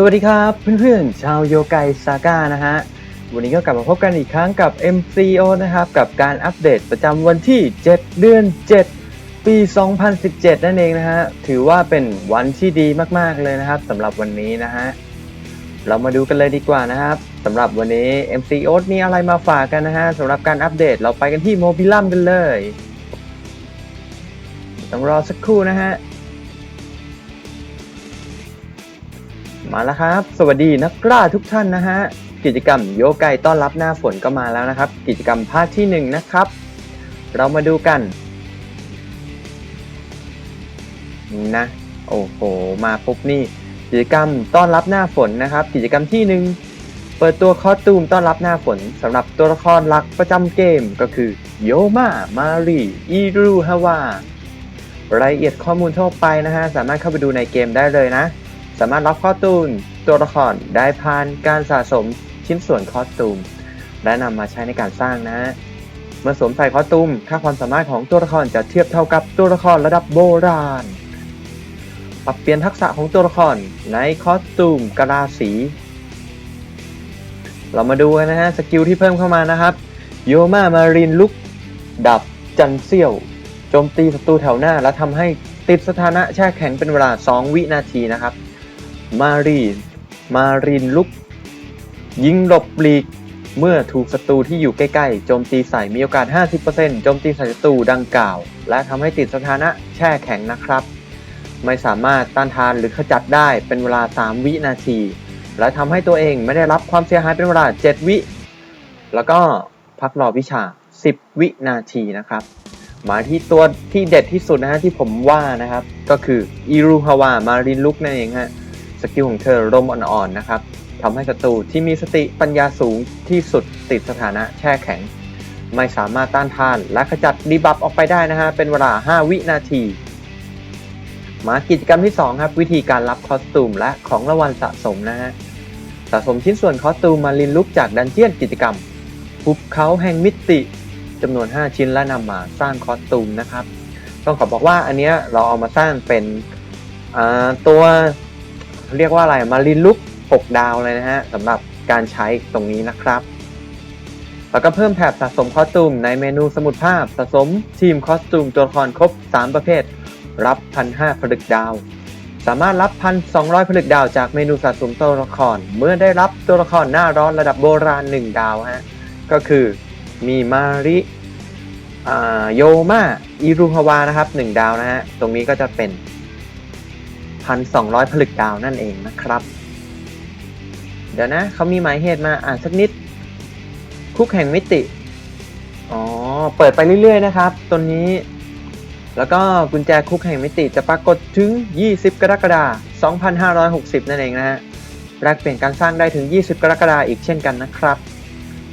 สวัสดีครับเพื่อนๆชาวโยไกซาก้านะฮะ วันนี้ก็กลับมาพบกันอีกครั้งกับ MCO นะครับ กับการอัปเดตประจำวันที่ 7 เดือน 7 ปี 2017 นั่นเองนะฮะ ถือว่าเป็นวันที่ดีมากๆเลยนะครับสำหรับวันนี้นะฮะ เรามาดูกันเลยดีกว่านะครับสำหรับวันนี้ MCO มีอะไรมาฝากกันนะฮะสำหรับการอัปเดตเราไปกันที่โมบิลัมกันเลยต้องรอสักครู่นะฮะ มาแล้วครับ สวัสดีนักกล้าทุกท่านนะฮะ กิจกรรมโยไกต้อนรับหน้าฝนก็มาแล้วนะครับ กิจกรรมภาคที่หนึ่งนะครับ เรามาดูกัน นะ โอ้โห มาปุ๊บนี่ กิจกรรมต้อนรับหน้าฝนนะครับ กิจกรรมที่หนึ่งเปิดตัวคอสตูมต้อนรับหน้าฝนสำหรับตัวละครหลักประจำเกมก็คือโยมามารีอีรูฮาวารายละเอียดข้อมูลทั่วไปนะฮะ สามารถเข้าไปดูในเกมได้เลยนะ สามารถรับคอตูมตัวละครได้ผ่านการสะสมชิ้นส่วนคอตูมและนำมาใช้ในการสร้างนะ เมื่อสวมใส่คอตูมค่าความสามารถของตัวละครจะเทียบเท่ากับตัวละครระดับโบราณ ปรับเปลี่ยนทักษะของตัวละครในคอตูมกะลาสี เรามาดูกันนะฮะสกิลที่เพิ่มเข้ามานะครับโยมามารินลุกดับจันเซียวโจมตีศัตรูแถวหน้าและทำให้ติดสถานะแช่แข็งเป็นเวลา 2 วินาทีนะครับ มารีนมารินลุก ยิงหลบหลีก เมื่อถูกศัตรูที่อยู่ใกล้ๆ โจมตีใส่มีโอกาส 50%โจมตีใส่ศัตรูดังกล่าว และทำให้ติดสถานะแช่แข็งนะครับ ไม่สามารถต้านทานหรือขจัดได้เป็นเวลา 3 วินาที และทำให้ตัวเองไม่ได้รับความเสียหายเป็นเวลา 7 วิ แล้วก็พักรอวิชา 10 วินาทีนะครับมาที่ตัวที่เด็ดที่สุดนะฮะที่ผมว่านะครับ ก็คืออิรุฮาวามารินลุกนั่นเองฮะ สกิลของเธอลมอ่อนๆนะครับทำให้ศัตรูที่มีสติปัญญาสูงที่สุดติดสถานะแช่แข็ง ไม่สามารถต้านทานและขจัดดีบัฟออกไปได้นะฮะ เป็นเวลา 5 วินาที มากิจกรรมที่ 2 ครับ วิธีการรับคอสตูมและของรางวัลสะสมนะฮะ สะสมชิ้นส่วนคอสตูมมารินลุกจากดันเจียนกิจกรรมภูเขาแห่งมิติจำนวน 5 ชิ้นและนำมาสร้างคอสตูมนะครับ ต้องขอบอกว่าอันเนี้ยเราเอามาสร้างเป็นตัว เรียกว่าอะไรมารินลุก6ดาวเลยนะฮะสำหรับการใช้ตรงนี้นะครับ แล้วก็เพิ่มแถบสะสมคอสตูมในเมนูสมุดภาพสะสมทีมคอสตูมตัวละครครบ 3 ประเภท รับพันห้าผลึกดาว สามารถรับพันสองผลึกดาวจากเมนูสะสมตัวละคร เมื่อได้รับตัวละครหน้าร้อนระดับโบราณ 1 ดาวฮะก็คือมีมาริอโยมาอิรุฮาวานะครับ 1 ดาวนะฮะตรงนี้ก็จะเป็น 1,200 ผลึกดาวนั่นเองนะครับ เดี๋ยวนะเขามีหมายเหตุมาอ่านสักนิด คุกแห่งมิติ อ๋อ เปิดไปเรื่อยๆนะครับตัวนี้ แล้วก็กุญแจคุกแห่งมิติจะปรากฏถึง 20 กรกฎาคม2560 นั่นเองนะฮะแลกเปลี่ยนการสร้างได้ถึง 20 กรกฎาคมอีกเช่นกันนะครับ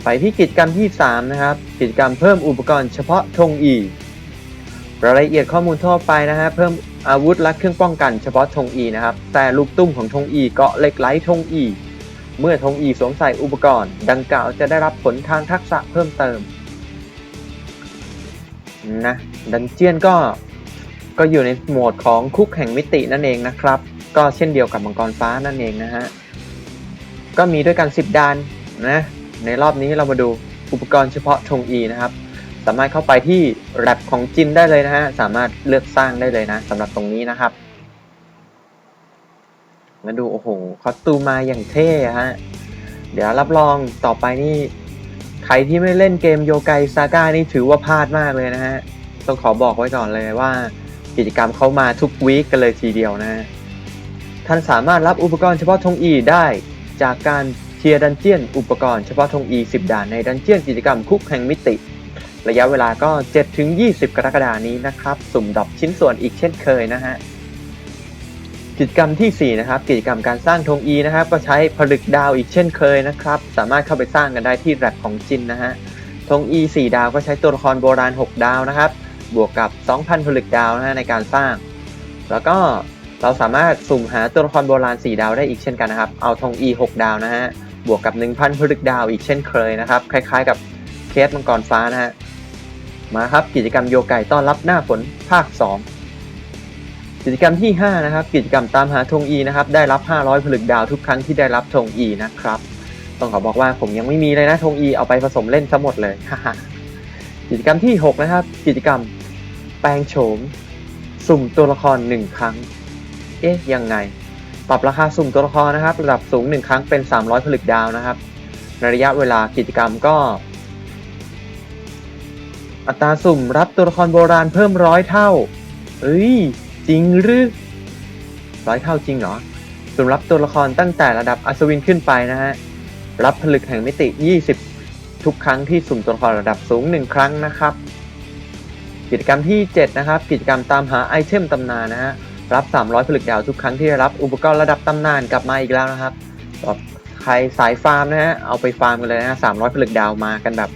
ไปที่กิจกรรมที่3นะครับ กิจกรรมเพิ่มอุปกรณ์เฉพาะธงอีรายละเอียดข้อมูลทั่วไปนะฮะเพิ่ม อาวุธและเครื่องป้องกันเฉพาะธงอีนะครับ แต่ลูกตุ้มของธงอีเกาะเหล็กไหลธงอี เมื่อธงอีสวมใส่อุปกรณ์ ดังกล่าวจะได้รับผลทางทักษะเพิ่มเติมนะดันเจียนก็ก็อยู่ในโหมดของคุกแห่งมิตินั่นเองนะครับ ก็เช่นเดียวกับมังกรฟ้านั่นเองนะฮะก็มีด้วยกัน 10ดานนะในรอบนี้เรามาดูอุปกรณ์เฉพาะธงอีนะครับ สามารถเข้าไปที่แรปของจินได้เลยนะฮะ สามารถเลือกสร้างได้เลยนะสำหรับตรงนี้นะครับ มาดู โอ้โห คอสตูมมาอย่างเท่ฮะ เดี๋ยวรับรองต่อไปนี่ ใครที่ไม่เล่นเกมโยไกซาก้านี่ถือว่าพลาดมากเลยนะฮะ ต้องขอบอกไว้ก่อนเลยว่า กิจกรรมเขามาทุกวีคกันเลยทีเดียวนะฮะ ท่านสามารถรับอุปกรณ์เฉพาะธงอีได้จากการเทียร์ดันเจียนอุปกรณ์เฉพาะธงอี10ด่านในดันเจียนกิจกรรมคุกแห่งมิติ ระยะเวลาก็ 7-20 กรกฎานี้นะครับ สุ่มดรอปชิ้นส่วนอีกเช่นเคยนะฮะกิจกรรมทีสี่4 นะครับ กิจกรรมการสร้างธง E นะครับ ก็ใช้ผลึกดาวอีกเช่นเคยนะครับ สามารถเข้าไปสร้างกันได้ที่แรปของจินนะฮะธง E 4ดาวก็ใช้ตัวละครโบราณ 6 ดาวนะครับ บวกกับ 2,000 ผลึกดาวนะฮะในการสร้าง แล้วก็เราสามารถสุ่มหาตัวละครโบราณ 4 ดาวได้อีกเช่นกันนะครับ เอาธง E 6ดาวนะฮะ บวกกับ 1,000 ผลึกดาวอีกเช่นเคยนะครับ คล้ายๆ กับเคสมังกรฟ้านะฮะ มาครับกิจกรรมโยไก่ต้อนรับหน้าฝนภาค 2 กิจกรรมที่ 5 นะครับ กิจกรรมตามหาธง E นะครับ ได้รับ 500 ผลึกดาวทุกครั้งที่ได้รับธง E นะครับ ต้องขอบอกว่าผมยังไม่มีเลยนะธง E เอาไปผสมเล่นซะหมดเลยฮ่าๆกิจกรรมที่ 6 นะครับ กิจกรรมแปลงโฉม สุ่มตัวละคร 1 ครั้ง เอ๊ะยังไง ปรับราคาสุ่มตัวละครนะครับ ระดับสูง 1 ครั้งเป็น 300 ผลึกดาวนะครับในระยะเวลากิจกรรมก็ อัตราสุ่มรับตัวละครโบราณเพิ่มร้อยเท่า เอ้ย จริงหรือร้อยเท่าจริงเหรอ สุ่มรับตัวละครตั้งแต่ระดับอัศวินขึ้นไปนะฮะ รับผลึกแห่งมิติ 20 ทุกครั้งที่สุ่มตัวละครระดับสูง 1 ครั้งนะครับ กิจกรรมที่ 7 นะครับ กิจกรรมตามหาไอเทมตำนานนะฮะ รับ 300 ผลึกดาวทุกครั้งที่รับอุปกรณ์ระดับตำนานกลับมาอีกแล้วนะครับสำหรับใครสายฟาร์มนะฮะ เอาไปฟาร์มกันเลยนะฮะ300 ผลึกดาวมากันแบบ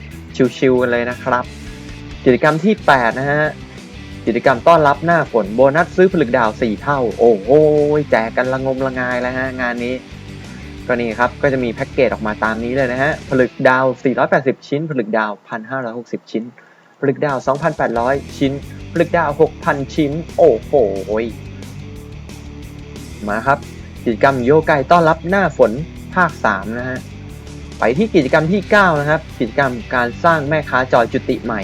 ชิวๆกันเลยนะครับ กิจกรรมที่ 8 นะฮะ กิจกรรมต้อนรับหน้าฝนโบนัสซื้อผลึกดาว 4 เท่า โอ้โหแจกกันละงมละงายแล้วฮะ งานนี้ ก็นี่ครับ ก็จะมีแพ็กเกจออกมาตามนี้เลยนะฮะ ผลึกดาว 480 ชิ้น ผลึกดาว 1,560 ชิ้น ผลึกดาว 2,800 ชิ้น ผลึกดาว 6,000 ชิ้น โอ้โหมาครับ กิจกรรมโยกไกต้อนรับหน้าฝนภาค 3 นะฮะ ไปที่กิจกรรมที่ 9 นะครับ กิจกรรมการสร้างแม่ค้าจอยจุติใหม่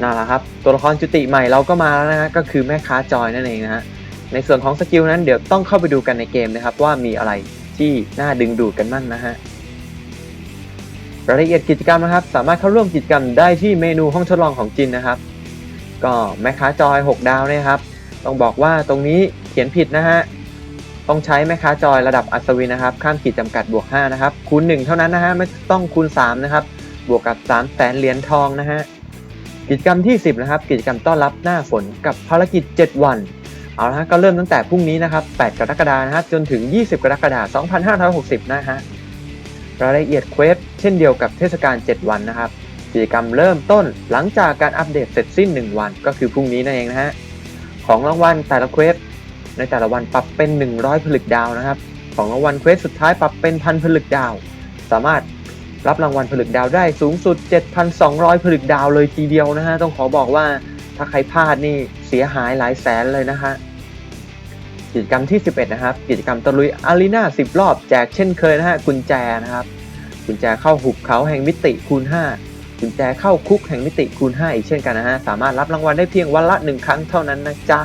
นั่นแหละครับ ตัวละครจุติใหม่เราก็มาแล้วนะฮะก็คือแม่ค้าจอยนั่นเองนะฮะในส่วนของสกิลนั้นเดี๋ยวต้องเข้าไปดูกันในเกมนะครับ ว่ามีอะไรที่น่าดึงดูดกันมั่งนะฮะรายละเอียดกิจกรรมนะครับ สามารถเข้าร่วมกิจกรรมได้ที่เมนูห้องทดลองของจินนะครับ ก็แม่ค้าจอย 6 ดาวเนี่ยครับ ต้องบอกว่าตรงนี้เขียนผิดนะฮะต้องใช้แม่ค้าจอยระดับอัศวินนะครับ ข้ามขีดจำกัดบวก 5 นะครับคูณ1เท่านั้นนะฮะไม่ต้องคูณ 3 นะครับ บวกกับ3แสนเหรียญทองนะฮะ กิจกรรมที่ 10 นะครับ กิจกรรมต้อนรับหน้าฝนกับภารกิจ 7 วัน เอาละฮะก็เริ่มตั้งแต่พรุ่งนี้นะครับ 8 กรกฎาคมนะครับจนถึง 20 กรกฎาคม2560 นะฮะรายละเอียดเควสเช่นเดียวกับเทศกาล 7 วันนะครับ กิจกรรมเริ่มต้นหลังจากการอัปเดตเสร็จสิ้น 1 วันก็คือพรุ่งนี้นั่นเองนะฮะของรางวัลแต่ละเควสในแต่ละวันปรับเป็น 100 ผลึกดาวนะครับ ของรางวัลเควสสุดท้ายปรับเป็นพันผลึกดาว สามารถ รับรางวัลผลึกดาวได้สูงสุด 7,200 ผลึกดาวเลยทีเดียวนะฮะ ต้องขอบอกว่าถ้าใครพลาดนี่เสียหายหลายแสนเลยนะฮะ กิจกรรมที่ 11 นะครับ กิจกรรมตะลุยอารีนา10 รอบแจกเช่นเคยนะฮะ กุญแจนะครับ กุญแจเข้าหุบเขาแห่งมิติคูณ 5 กุญแจเข้าคุกแห่งมิติคูณ 5 อีกเช่นกันนะฮะ สามารถรับรางวัลได้เพียงวันละ 1 ครั้งเท่านั้นนะจ๊ะ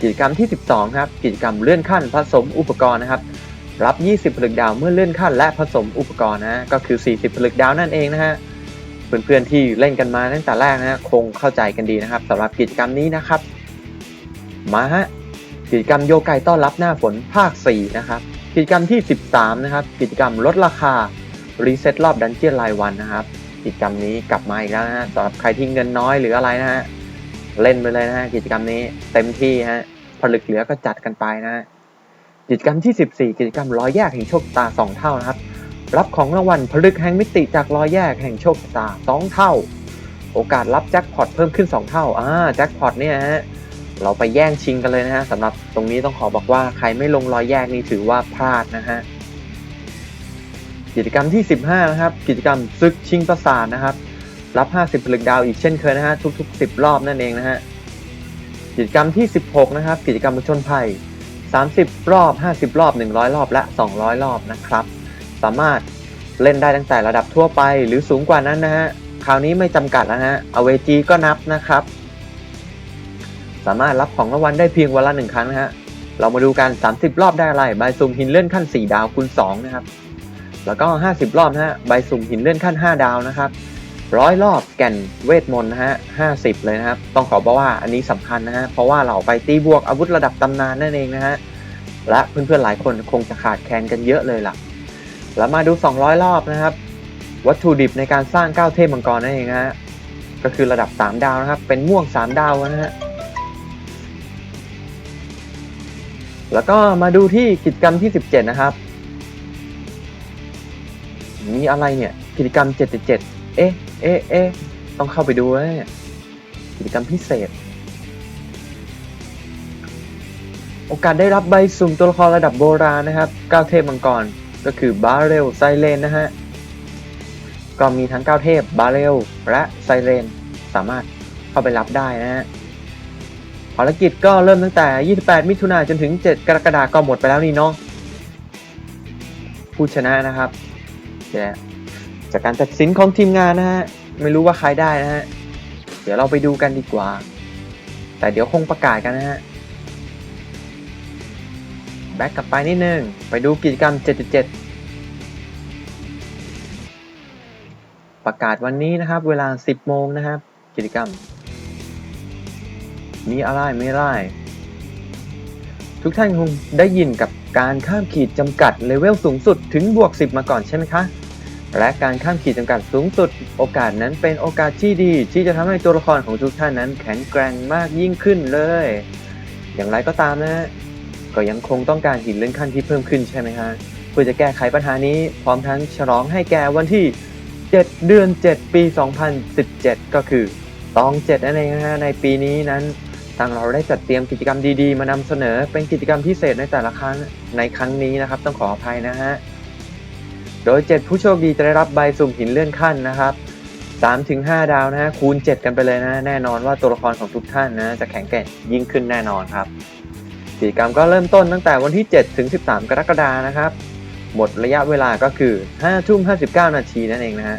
กิจกรรมที่ 12 ครับ กิจกรรมเลื่อนขั้นผสมอุปกรณ์นะครับ รับ 20 ผลึกดาวเมื่อเลื่อนขั้นและผสมอุปกรณ์นะก็คือ 40 ผลึกดาวนั่นเองนะฮะเพื่อนๆที่เล่นกันมาตั้งแต่แรกนะฮะคงเข้าใจกันดีนะครับสำหรับกิจกรรมนี้นะครับ มาฮะกิจกรรมโยกไกต้อนรับหน้าฝนภาค 4 นะครับ กิจกรรมที่ 13 นะครับ กิจกรรมลดราคารีเซ็ตรอบดันเจียนรายวันนะครับ กิจกรรมนี้กลับมาอีกแล้วนะฮะสำหรับใครที่เงินน้อยหรืออะไรนะฮะเล่นไปเลยนะฮะกิจกรรมนี้เต็มที่ฮะผลึกเหลือก็จัดกันไปนะฮะ กิจกรรมที่ 14 กิจกรรมร้อยแยกแห่งโชคตา 2 เท่านะครับ รับของรางวัลผลึกแห่งมิติจากร้อยแยกแห่งโชคตา 2 เท่า โอกาสรับแจ็คพอตเพิ่มขึ้น 2 เท่าอ่าแจ็คพอตเนี่ยฮะเราไปแย่งชิงกันเลยนะฮะสำหรับตรงนี้ต้องขอบอกว่าใครไม่ลงรอยแยกนี่ถือว่าพลาดนะฮะกิจกรรมที่ 15 นะครับ กิจกรรมซึกชิงประสาทนะครับ รับ 50ผลึกดาวอีกเช่นเคยนะฮะทุก ๆ 10 รอบนั่นเองนะฮะกิจกรรมที่ 16 นะครับ กิจกรรมผจญภัย 30 รอบ 50 รอบ 100 รอบและ 200 รอบนะครับ สามารถเล่นได้ตั้งแต่ระดับทั่วไปหรือสูงกว่านั้นนะฮะคราวนี้ไม่จำกัดแล้วฮะเอาเวจีก็นับนะครับ สามารถรับของรางวัลได้เพียงวันละหนึ่งครั้งนะฮะเรามาดูกัน 30 รอบได้อะไรใบสุ่มหินเลื่อนขั้น 4 ดาวคูณ2นะครับแล้วก็ 50 รอบนะฮะใบสุ่มหินเลื่อนขั้น 5 ดาวนะครับ ร้อยรอบแก่นเวทมนต์นะฮะ50เลยนะครับ ต้องขอบอกว่าอันนี้สำคัญนะฮะ เพราะว่าเราไปตีบวกอาวุธระดับตำนานนั่นเองนะฮะ และเพื่อนๆหลายคนคงจะขาดแคลนกันเยอะเลยล่ะ แล้วมาดู 200 รอบนะครับ วัตถุดิบในการสร้างก้าวเทพมังกรนั่นเองนะฮะ ก็คือระดับ 3 ดาวนะครับ เป็นม่วง 3 ดาวนะฮะ แล้วก็มาดูที่กิจกรรมที่ 17 นะครับ มีอะไรเนี่ย กิจกรรม 77 เอ๊ะ เอ๊ะเอ๊ะต้องเข้าไปดูแล้วเนี่ยกิจกรรมพิเศษ โอกาสได้รับใบสุ่มตัวละครระดับโบราณนะครับก้าวเทพมังกรก็คือบาเรลไซเลนนะฮะ ก็มีทั้งก้าวเทพบาเรลและไซเรนสามารถเข้าไปรับได้นะฮะภารกิจก็เริ่มตั้งแต่ 28 มิถุนายนจนถึง 7 กรกฎาคมก็หมดไปแล้วนี่เนาะผู้ชนะนะครับเนี่ย จากการตัดสินของทีมงานนะฮะ ไม่รู้ว่าใครได้นะฮะ เดี๋ยวเราไปดูกันดีกว่า แต่เดี๋ยวคงประกาศกันนะฮะ แบ็กกลับไปนิดนึง ไปดูกิจกรรม 7.7 ประกาศวันนี้นะครับ เวลา 10 โมงนะครับ กิจกรรม มีอะไรไม่ได้ทุกท่านคงได้ยินกับการข้ามขีดจำกัดเลเวลสูงสุดถึงบวก 10 มาก่อนใช่ไหมคะ และการข้ามขีดจำกัดสูงสุด โอกาสนั้นเป็นโอกาสที่ดี ที่จะทำให้ตัวละครของทุกท่านนั้นแข็งแกร่งมากยิ่งขึ้นเลย อย่างไรก็ตามนะ ก็ยังคงต้องการหินเลื่อนขั้นที่เพิ่มขึ้นใช่ไหมฮะเพื่อจะแก้ไขปัญหานี้พร้อมทั้งฉลองให้แก่วันที่ 7 เดือน 7 ปี 2017 ก็คือตอง7นั่นเองนะฮะในปีนี้นั้นทางเราได้จัดเตรียมกิจกรรมดีๆ มานำเสนอเป็นกิจกรรมพิเศษในแต่ละครั้งในครั้งนี้นะครับ ต้องขออภัยนะฮะ โดย 7 ผู้โชคดีจะได้รับใบสุ่มหินเลื่อนขั้นนะครับ3-5ดาวนะฮะคูณ 7 กันไปเลยนะแน่นอนว่าตัวละครของทุกท่านนะจะแข็งแกร่งยิ่งขึ้นแน่นอนครับกิจกรรมก็เริ่มต้นตั้งแต่วันที่ 7 ถึง 13 กรกฎานะครับ หมดระยะเวลาก็คือ5ทุ่ม59 นาทีนั่นเองนะฮะ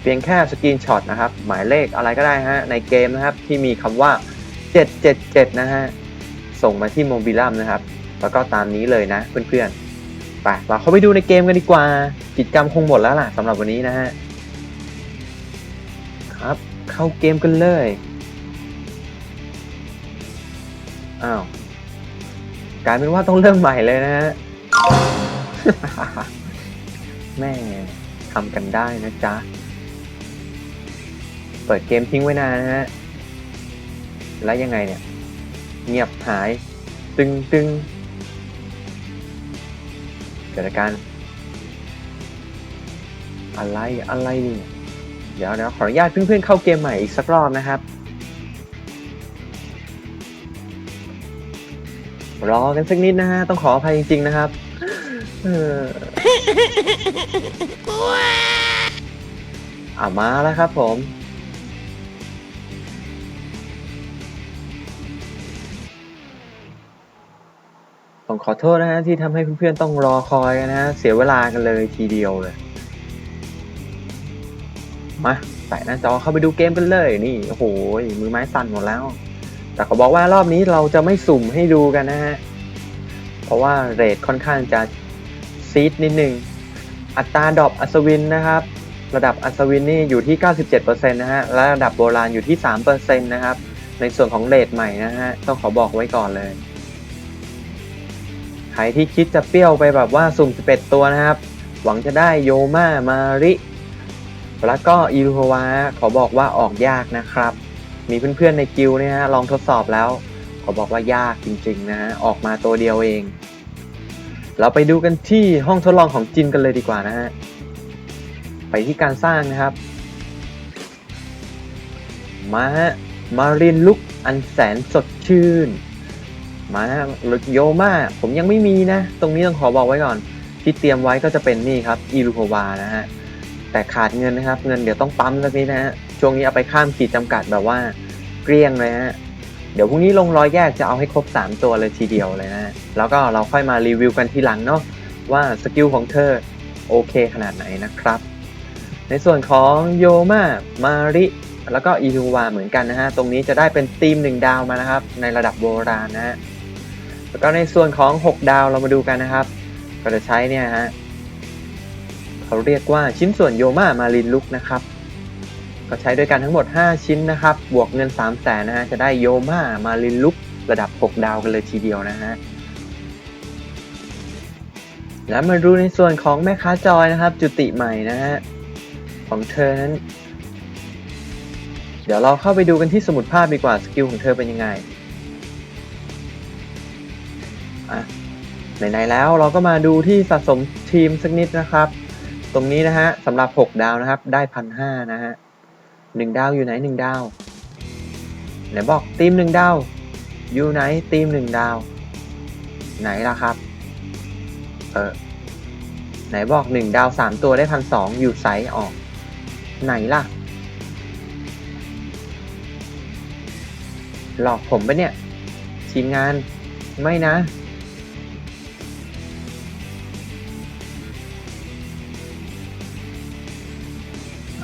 เพียงแค่สกรีนช็อตนะครับ หมายเลขอะไรก็ได้ฮะในเกมนะครับที่มีคำว่า 777 นะฮะส่งมาที่โมบิลัมนะครับ แล้วก็ตามนี้เลยนะเพื่อนๆไปเราเข้าไปดูในเกมกันดีกว่า กิจกรรมคงหมดแล้วล่ะสำหรับวันนี้นะฮะ ครับ เข้าเกมกันเลย อ้าวกลายเป็นว่าต้องเริ่มใหม่เลยนะฮะ แม่ทำกันได้นะจ๊ะ เปิดเกมทิ้งไว้นานนะฮะ แล้วยังไงเนี่ย เงียบหาย ตึงตึงเกิดอาการ อะไรอะไรเนี่ยเดี๋ยวเดี๋ยวขออนุญาตเพื่อนๆเข้าเกมใหม่อีกสักรอบนะครับ รอกันสักนิดนะฮะต้องขออภัยจริง ๆ นะครับเอออ่ามาแล้วครับผมต้องขอโทษนะฮะที่ทำให้เพื่อนๆต้องรอคอยกันนะฮะเสียเวลากันเลยทีเดียวเลย มาใส่หน้าจอเข้าไปดูเกมกันเลยนี่โอ้โหมือไม้สั่นหมดแล้ว แต่เขาบอกว่ารอบนี้เราจะไม่สุ่มให้ดูกันนะฮะเพราะว่าเรทค่อนข้างจะซีดนิดนึงอัตราดรอปอัศวินนะครับ ระดับอัศวินนี่อยู่ที่ 97%นะฮะและระดับโบราณอยู่ที่ 3%นะครับ ในส่วนของเรทใหม่นะฮะต้องขอบอกไว้ก่อนเลยใครที่คิดจะเปรี้ยวไปแบบว่าสุ่ม 11 ตัวนะครับ หวังจะได้โยมามาริ แล้วก็อิรุฮวะขอบอกว่าออกยากนะครับ มีเพื่อนๆในกิลเนี่ยฮะลองทดสอบแล้ว ขอบอกว่ายากจริงๆนะฮะออกมาตัวเดียวเอง เราไปดูกันที่ห้องทดลองของจินกันเลยดีกว่านะฮะไปที่การสร้างนะครับ มาฮะมารินลุกอันแสนสดชื่น มาฮะลุกโยมาผมยังไม่มีนะ ตรงนี้ต้องขอบอกไว้ก่อน ที่เตรียมไว้ก็จะเป็นนี่ครับอิรุโควานะฮะ แต่ขาดเงินนะครับ เงินเดี๋ยวต้องปั๊มสักนิดนะฮะช่วงนี้เอาไปข้ามขีดจำกัดแบบว่าเกลี้ยงเลยฮะเดี๋ยวพรุ่งนี้ลงรอยแยกจะเอาให้ครบ 3 ตัวเลยทีเดียวเลยนะแล้วก็เราค่อยมารีวิวกันทีหลังเนาะว่าสกิลของเธอโอเคขนาดไหนนะครับ ในส่วนของโยมามาริแล้วก็อีทูวาเหมือนกันนะฮะ ตรงนี้จะได้เป็นทีม 1 ดาวมานะครับ ในระดับโบราณนะฮะ แล้วก็ในส่วนของ 6 ดาวเรามาดูกันนะครับ ก็จะใช้เนี่ยฮะ เขาเรียกว่าชิ้นส่วนโยมามารินลุกนะครับ ก็ใช้ด้วยกันทั้งหมด 5 ชิ้นนะครับ บวกเงิน 3 0 0แสนนะฮะ จะได้โยมามารินลุกระดับ 6 ดาวกันเลยทีเดียวนะฮะ แล้วมาดูในส่วนของแม่ค้าจอยนะครับ จุติใหม่นะฮะ ของเธอนั้น เดี๋ยวเราเข้าไปดูกันที่สมุดภาพดีกว่าสกิลของเธอเป็นยังไงอะไหนๆแล้วเราก็มาดูที่สะสมทีมสักนิดนะครับ ตรงนี้นะฮะสำหรับ 6 ดาวนะครับ ได้พันห้านะฮะหนึ่งดาวอยู่ไหนหนึ่งดาวไหนบอกทีมหนึ่งดาวอยู่ไหนทีมหนึ่งดาว ไหนล่ะครับ เออไหนบอกหนึ่งดาวสามตัวได้พันสองอยู่ไซส์ออก ไหนล่ะ หลอกผมปะเนี่ยทีมงานไม่นะ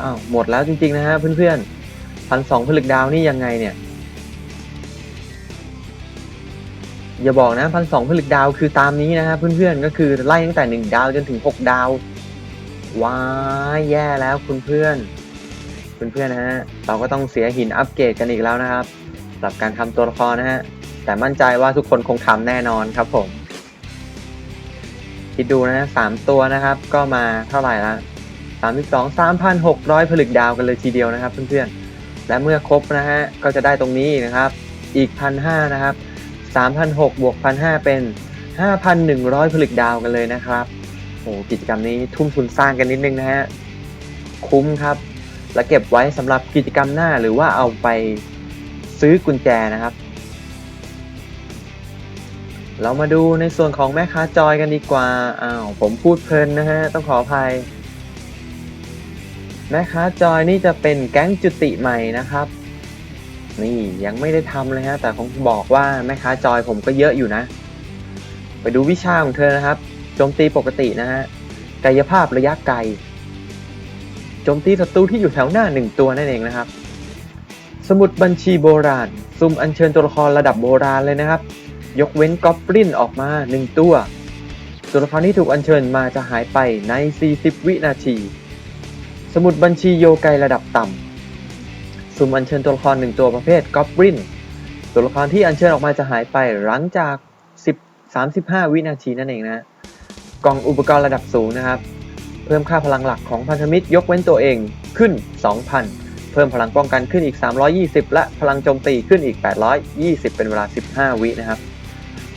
อ้าวหมดแล้วจริงๆนะฮะเพื่อนๆพันสองผลึกดาวนี่ยังไงเนี่ยอย่าบอกนะพันสองผลึกดาวคือตามนี้นะฮะเพื่อนๆก็คือไล่ตั้งแต่หนึ่งดาวจนถึงหกดาวว้ายแย่แล้วคุณเพื่อนเพื่อนๆนะฮะเราก็ต้องเสียหินอัปเกรดกันอีกแล้วนะครับสำหรับการทำตัวละครนะฮะแต่มั่นใจว่าทุกคนคงทำแน่นอนครับผมคิดดูนะสามตัวนะครับ ก็มาเท่าไหร่ละ สามสิบสองสามพันหกร้อยผลึกดาวกันเลยทีเดียวนะครับเพื่อนๆ และเมื่อครบนะฮะก็จะได้ตรงนี้นะครับ อีกพันห้านะครับสามพันหกบวกพันห้าเป็นห้าพันหนึ่งร้อยผลึกดาวกันเลยนะครับโอ้กิจกรรมนี้ทุ่มทุนสร้างกันนิดนึงนะฮะ คุ้มครับ และเก็บไว้สำหรับกิจกรรมหน้าหรือว่าเอาไปซื้อกุญแจนะครับ เรามาดูในส่วนของแม่ค้าจอยกันดีกว่า อ้าว ผมพูดเพลินนะฮะ ต้องขออภัย แม่ค้าจอยนี่จะเป็นแก๊งจุติใหม่นะครับ นี่ยังไม่ได้ทำเลยฮะแต่ผมบอกว่าแม่ค้าจอยผมก็เยอะอยู่นะ ไปดูวิชาของเธอนะครับโจมตีปกตินะฮะกายภาพระยะไกลโจมตีศัตรูที่อยู่แถวหน้าหนึ่งตัวนั่นเองนะครับ สมุดบัญชีโบราณซุ่มอัญเชิญตัวละครระดับโบราณเลยนะครับ ยกเว้นกอบลินออกมาหนึ่งตัวตัวละครที่ถูกอัญเชิญมาจะหายไปใน 40 วินาที สมุดบัญชีโยไกระดับต่ำซุ่มอัญเชิญตัวละครหนึ่งตัวประเภทกอบลินตัวละครที่อัญเชิญออกมาจะหายไปหลังจาก 10 35 วินาทีนั่นเองนะกล่องอุปกรณ์ระดับสูงนะครับ เพิ่มค่าพลังหลักของพันธมิตรยกเว้นตัวเองขึ้น 2,000 เพิ่มพลังป้องกันขึ้นอีก 320 และพลังโจมตีขึ้นอีก 820 เป็นเวลา 15 วินะครับ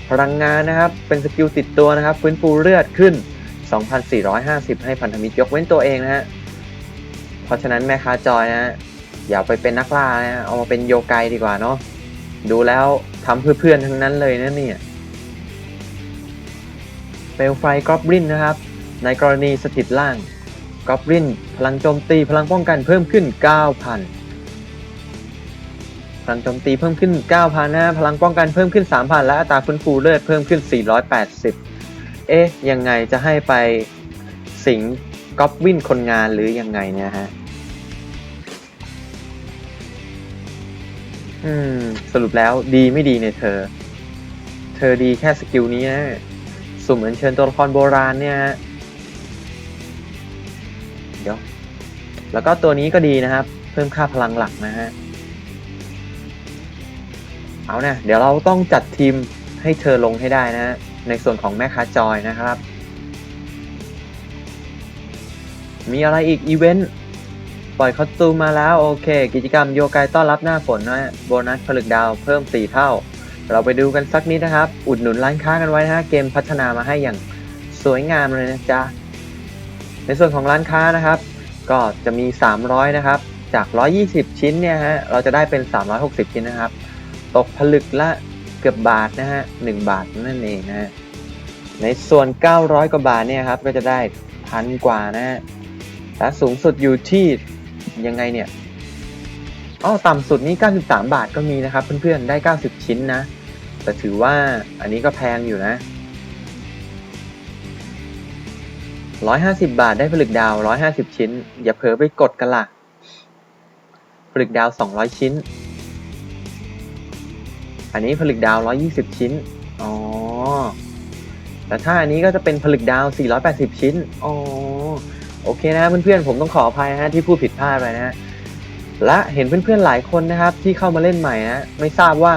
พลังงานนะครับเป็นสกิลติดตัวนะครับ ฟื้นฟูเลือดขึ้น 2,450 ให้พันธมิตรยกเว้นตัวเองนะฮะ เพราะฉะนั้นแม่ค้าจอยนะฮะอย่าไปเป็นนักล่านะฮะเอามาเป็นโยไกดีกว่าเนาะดูแล้วทำเพื่อเพื่อนทั้งนั้นเลยนะเนี่ยเปลวไฟกอบลินนะครับ ในกรณีสถิตล่างกอบลินพลังโจมตีพลังป้องกันเพิ่มขึ้น 9,000 พลังโจมตีเพิ่มขึ้น 9,000 นะ พลังป้องกันเพิ่มขึ้น 3,000 และอัตราฟื้นฟูเลือดเพิ่มขึ้น 480 เอ๊ะ ยังไงจะให้ไปสิง กอบวินคนงานหรือยังไงเนี่ยฮะ อืม สรุปแล้วดีไม่ดีเนี่ยเธอ เธอดีแค่สกิลนี้นะสุ่มอัญเชิญตัวละครโบราณเนี่ยฮะ เดี๋ยว แล้วก็ตัวนี้ก็ดีนะครับ เพิ่มค่าพลังหลักนะฮะ เอานะเดี๋ยวเราต้องจัดทีมให้เธอลงให้ได้นะฮะ ในส่วนของแม่ค้าจอยนะครับ มีอะไรอีกอีเวนต์ปล่อยคอสตูมมาแล้วโอเค กิจกรรมโยกายต้อนรับหน้าฝนนะฮะโบนัสผลึกดาวเพิ่ม 4 เท่า เราไปดูกันสักนิดนะครับ อุดหนุนร้านค้ากันไว้นะฮะเกมพัฒนามาให้อย่างสวยงามเลยนะจ๊ะในส่วนของร้านค้านะครับ ก็จะมี 300 นะครับ จาก 120 ชิ้นเนี่ยฮะเราจะได้เป็น 360 ชิ้นนะครับ ตกผลึกละเกือบบาทนะฮะ1บาทนั่นเองนะฮะในส่วน 900 กว่าบาทเนี่ยครับก็จะได้พันกว่านะฮะ และสูงสุดอยู่ที่ยังไงเนี่ยอ๋อต่ำสุดนี่ 93 บาทก็มีนะครับ เพื่อนๆ ได้ 90 ชิ้นนะ แต่ถือว่าอันนี้ก็แพงอยู่นะ 150 บาทได้ผลึกดาว 150 ชิ้น อย่าเผลอไปกดกันละ่ะผลึกดาว 200 ชิ้น อันนี้ผลึกดาว 120 ชิ้น อ๋อ แต่ถ้าอันนี้ก็จะเป็นผลึกดาว 480 ชิ้น อ๋อ โอเคนะเพื่อนๆผมต้องขออภัยนะฮะที่พูดผิดพลาดไปนะฮะและเห็นเพื่อนๆหลายคนนะครับที่เข้ามาเล่นใหม่นะไม่ทราบว่า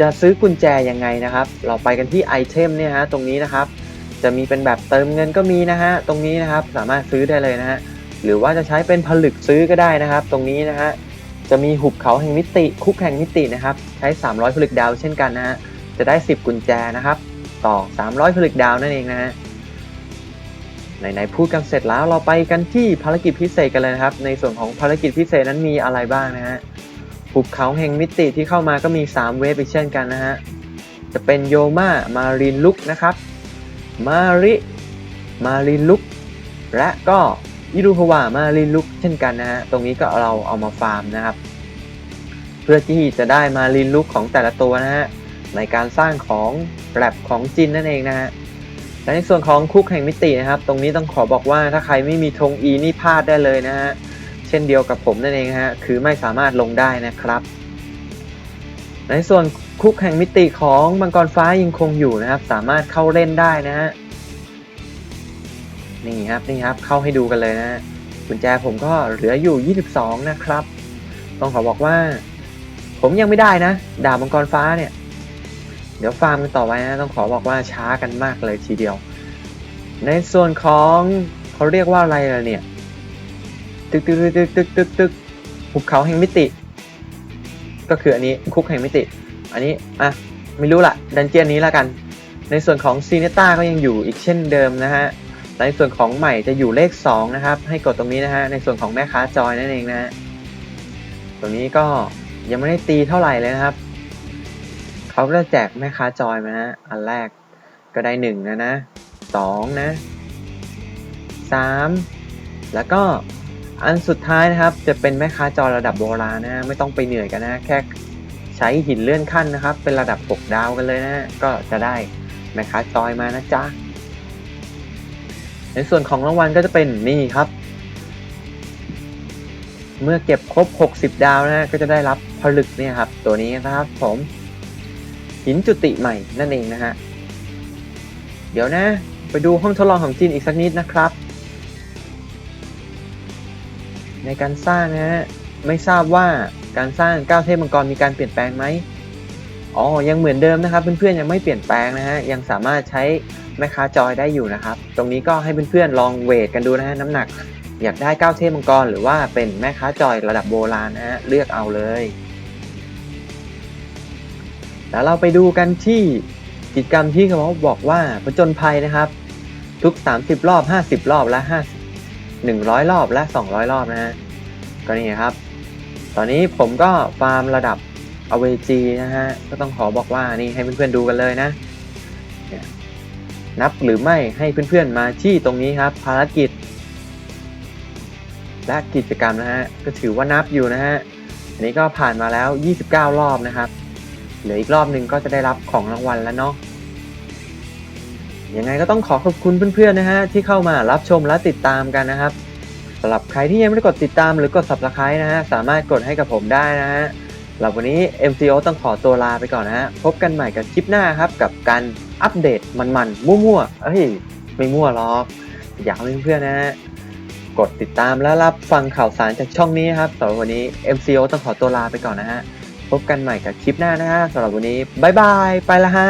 จะซื้อกุญแจยังไงนะครับ เราไปกันที่ไอเทมเนี่ยฮะตรงนี้นะครับ จะมีเป็นแบบเติมเงินก็มีนะฮะตรงนี้นะครับสามารถซื้อได้เลยนะฮะหรือว่าจะใช้เป็นผลึกซื้อก็ได้นะครับ ตรงนี้นะฮะจะมีหุบเขาแห่งมิติ คุกแห่งมิตินะครับ ใช้ 300ผลึกดาวเช่นกันนะฮะจะได้ 10 กุญแจนะครับ ต่อ 300ผลึกดาวนั่นเองนะฮะ ไหนๆพูดกันเสร็จแล้วเราไปกันที่ภารกิจพิเศษกันเลยนะครับ ในส่วนของภารกิจพิเศษนั้นมีอะไรบ้างนะฮะภูเขาแห่งมิติที่เข้ามาก็มี 3 เวฟอีกเช่นกันนะฮะ จะเป็นโยมามารินลุกนะครับ มาริมารินลุกและก็อิรุฮวามารินลุกเช่นกันนะฮะ ตรงนี้ก็เราเอามาฟาร์มนะครับ เพื่อที่จะได้มารินลุกของแต่ละตัวนะฮะในการสร้างของแรปของจินนั่นเองนะฮะ และในส่วนของคุกแห่งมิตินะครับ ตรงนี้ต้องขอบอกว่าถ้าใครไม่มีธง E นี่พลาดได้เลยนะฮะ เช่นเดียวกับผมนั่นเองฮะ คือไม่สามารถลงได้นะครับ ในส่วนคุกแห่งมิติของมังกรฟ้ายังคงอยู่นะครับ สามารถเข้าเล่นได้นะฮะ นี่ครับนี่ครับเข้าให้ดูกันเลยนะฮะกุญแจผมก็เหลืออยู่ 22 นะครับ ต้องขอบอกว่า ผมยังไม่ได้นะ ดาบมังกรฟ้าเนี่ย เดี๋ยวฟาร์มกันต่อไปนะต้องขอบอกว่าช้ากันมากเลยทีเดียว ในส่วนของเขาเรียกว่าอะไรล่ะเนี่ย ตึกตึกตึกตึกตึกตึกหุบเขาแห่งมิติ ก็คืออันนี้คุกแห่งมิติ อันนี้อะไม่รู้ละดันเจียนนี้ละกัน ในส่วนของซีเนต้าก็ยังอยู่อีกเช่นเดิมนะฮะในส่วนของใหม่จะอยู่เลข 2 นะครับ ให้กดตรงนี้นะฮะ ในส่วนของแม่ค้าจอยนั่นเองนะฮะ ตรงนี้ก็ยังไม่ได้ตีเท่าไหร่เลยนะครับ เขาก็จะแจกแม่ค้าจอยมาฮะ อันแรกก็ได้หนึ่งนะนะสองนะสามแล้วก็อันสุดท้ายนะครับ จะเป็นแม่ค้าจอยระดับโบราณนะ ไม่ต้องไปเหนื่อยกันนะแค่ใช้หินเลื่อนขั้นนะครับ เป็นระดับ6ดาวกันเลยนะก็จะได้แม่ค้าจอยมานะจ๊ะในส่วนของรางวัลก็จะเป็นนี่ครับ เมื่อเก็บครบ 60 ดาวนะฮะก็จะได้รับผลึกเนี่ยครับ ตัวนี้นะครับผม หินจุติใหม่นั่นเองนะฮะ เดี๋ยวนะ ไปดูห้องทดลองของจีนอีกสักนิดนะครับ ในการสร้างนะฮะ ไม่ทราบว่าการสร้างก้าวเทพมังกรมีการเปลี่ยนแปลงไหมอ๋อ ยังเหมือนเดิมนะครับ เพื่อนๆ ยังไม่เปลี่ยนแปลงนะฮะ ยังสามารถใช้แม่ค้าจอยได้อยู่นะครับ ตรงนี้ก็ให้เพื่อนๆ ลองเวทกันดูนะฮะ น้ำหนัก อยากได้ก้าวเทพมังกร หรือว่าเป็นแม่ค้าจอยระดับโบราณนะฮะ เลือกเอาเลย แล้วเราไปดูกันที่กิจกรรมที่เขาบอกว่าผจญภัยนะครับ ทุก 30 รอบ 50 รอบและ5 100 รอบและ 200 รอบนะฮะก็นี่ครับ ตอนนี้ผมก็ฟาร์มระดับอเวจีนะฮะก็ต้องขอบอกว่านี่ให้เพื่อนๆดูกันเลยนะนับหรือไม่ให้เพื่อนๆมาที่ตรงนี้ครับ ภารกิจ และกิจกรรมนะฮะก็ถือว่านับอยู่นะฮะอันนี้ก็ผ่านมาแล้ว 29 รอบนะครับ เหลืออีกรอบหนึ่งก็จะได้รับของรางวัลแล้วเนาะยังไงก็ต้องขอขอบคุณเพื่อนๆนะฮะที่เข้ามารับชมและติดตามกันนะครับสำหรับใครที่ยังไม่ได้กดติดตามหรือกด subscribe นะฮะสามารถกดให้กับผมได้นะฮะสำหรับวันนี้ MCO ต้องขอตัวลาไปก่อนนะฮะพบกันใหม่กับคลิปหน้าครับ กับการอัปเดตมันๆมั่วๆเอ้ยไม่มั่วหรอกอยากให้เพื่อนๆนะฮะกดติดตามและรับฟังข่าวสารจากช่องนี้ครับสำหรับวันนี้ MCO ต้องขอตัวลาไปก่อนนะฮะ พบกันใหม่กับคลิปหน้านะฮะสำหรับวันนี้บายบาย ไปละฮะ